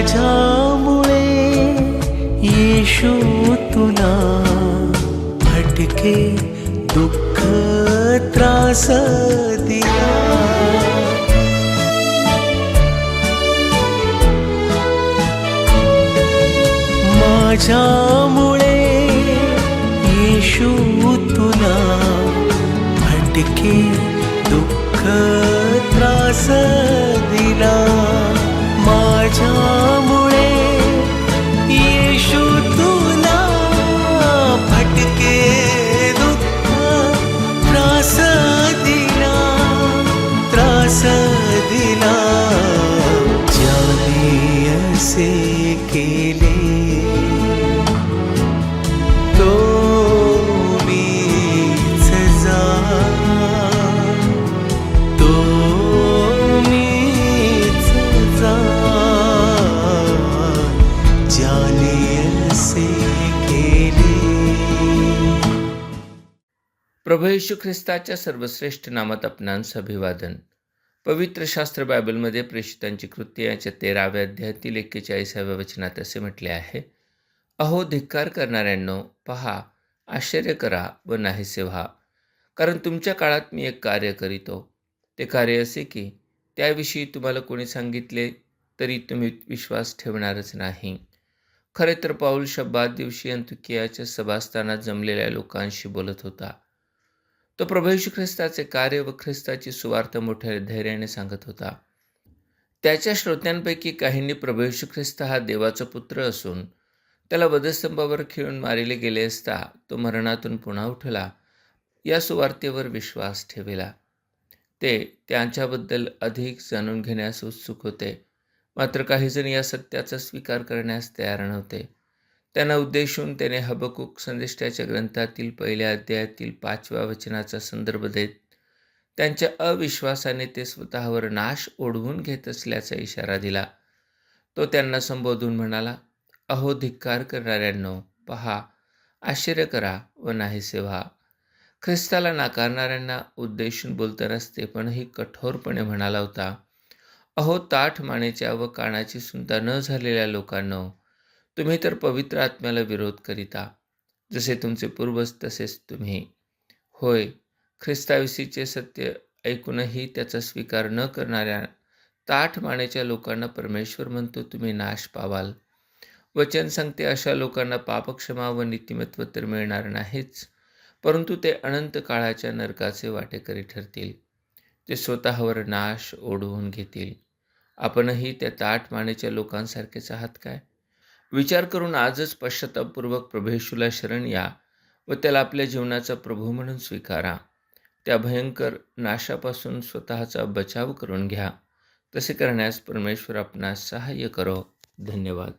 माझ्यामुळे येशू तुला भटके दुःख त्रास दिला. माझ्यामुळे येशू तुला भटके दुःख त्रास दिला. प्रभू येशू ख्रिस्ताच्या सर्वश्रेष्ठ नामात आपणांस अभिवादन पवित्र शास्त्र बायबलमध्ये प्रेषितांची कृत्य याच्या तेराव्या अध्यायातील एक्केचाळीसाव्या वचनात असे म्हटले आहे अहो धिक्कार करणाऱ्यांनो पहा आश्चर्य करा व नाहीसे व्हा. कारण तुमच्या काळात मी एक कार्य करीतो. ते कार्य असे की त्याविषयी तुम्हाला कोणी सांगितले तरी तुम्ही विश्वास ठेवणारच नाही. खरे तर पाऊल शब्दात दिवशी अंतुकियाच्या सभास्थानात जमलेल्या लोकांशी बोलत होता. तो प्रभू येशू ख्रिस्ताचे कार्य व ख्रिस्ताची सुवार्थ मोठ्या धैर्याने सांगत होता. त्याच्या श्रोत्यांपैकी काहींनी प्रभू येशू ख्रिस्त हा देवाचा पुत्र असून त्याला वधस्तंभावर खिळून मारिले गेले असता तो मरणातून पुन्हा उठला. या सुवार्तेवर विश्वास ठेविला. ते त्यांच्याबद्दल अधिक जाणून घेण्यास उत्सुक होते. मात्र काहीजण या सत्याचा स्वीकार करण्यास तयार नव्हते. त्यांना उद्देशून त्याने हबकूक संदेष्टाच्या ग्रंथातील पहिल्या अध्यायातील पाचव्या वचनाचा संदर्भ देत त्यांच्या अविश्वासाने ते स्वतःवर नाश ओढवून घेत असल्याचा इशारा दिला. तो त्यांना संबोधून म्हणाला अहो धिक्कार करणाऱ्यांनो पहा आश्चर्य करा व नाही सेवा ख्रिस्ताला नाकारणाऱ्यांना उद्देशून बोलतानाच ते पणही कठोरपणे म्हणाला होता अहो ताठ मानेच्या व कानाची सुंदर न झालेल्या लोकांनो तुम्ही तर पवित्र आत्म्याला विरोध करीता. जसे तुमचे पूर्वज तसेच तुम्ही. होय ख्रिस्ताविषयीचे सत्य ऐकूनही त्याचा स्वीकार न करणाऱ्या ताठ मानेच्या लोकांना परमेश्वर म्हणतो तुम्ही नाश पावाल. वचन सांगते अशा लोकांना पापक्षमा व नीतिमत्व तर मिळणार नाहीच परंतु ते अनंत काळाच्या नरकाचे वाटेकरी ठरतील. ते स्वतःवर नाश ओढवून घेतील. आपणही त्या ताठ मानेच्या लोकांसारखेच आहात काय? विचार करून आजच पश्चातापूर्वक प्रभेशूला शरण या व त्याला आपल्या जीवनाचा प्रभू म्हणून स्वीकारा. त्या भयंकर नाशापासून स्वतःचा बचाव करून घ्या. तसे करण्यास परमेश्वर आपणास सहाय्य करो. धन्यवाद.